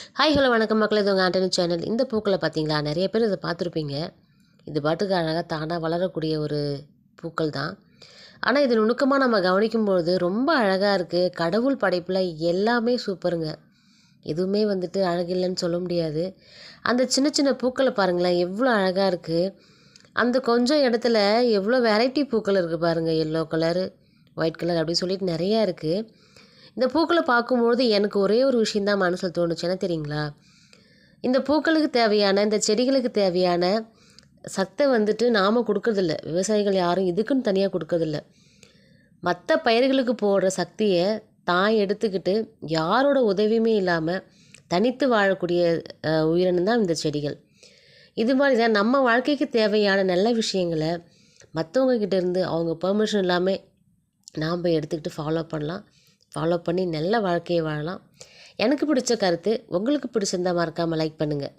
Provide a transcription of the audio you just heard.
Hi hello வணக்கம் மக்கள். இது உங்கள் ஆண்டனி சேனல். இந்த பூக்களை பார்த்தீங்களா நிறைய பேர் இதை பார்த்துருப்பீங்க. இது பாட்டுக்கு அழகாக தானாக வளரக்கூடிய ஒரு பூக்கள் தான். ஆனால் இது நுணுக்கமாக நம்ம கவனிக்கும்பொழுது ரொம்ப அழகாக இருக்குது கடவுள் படைப்பில் எல்லாமே சூப்பருங்க. எதுவுமே வந்துட்டு அழகில்லைன்னு சொல்ல முடியாது. அந்த சின்ன சின்ன பூக்களை பாருங்களேன் எவ்வளோ அழகாக இருக்குது அந்த கொஞ்சம் இடத்துல எவ்வளோ வெரைட்டி பூக்கள் இருக்குது பாருங்கள் எல்லோ கலர் ஒயிட் கலர் அப்படின்னு சொல்லிட்டு நிறையா இருக்குது இந்த பூக்களை பார்க்கும்பொழுது எனக்கு ஒரே ஒரு விஷயந்தான் மனசில் தோணுச்சு. என்ன தெரியுங்களா? இந்த பூக்களுக்கு தேவையான இந்த செடிகளுக்கு தேவையான சத்தை வந்துட்டு நாம் கொடுக்கறதில்ல. விவசாயிகள் யாரும் இதுக்குன்னு தனியாக கொடுக்கறதில்ல. மற்ற பயிர்களுக்கு போடுற சக்தியை தான் எடுத்துக்கிட்டு யாரோட உதவியுமே இல்லாமல் தனித்து வாழக்கூடிய உயிரினம் தான் இந்த செடிகள். இது மாதிரி தான் நம்ம வாழ்க்கைக்கு தேவையான நல்ல விஷயங்களை மற்றவங்க அவங்க பெர்மிஷன் இல்லாமல் நாம் எடுத்துக்கிட்டு ஃபாலோ பண்ணலாம். ஃபாலோ பண்ணி நல்ல வாழ்க்கையை வாழலாம். எனக்கு பிடிச்ச கருத்து உங்களுக்கு பிடிச்சிருந்தா மறக்காமல் லைக் பண்ணுங்கள்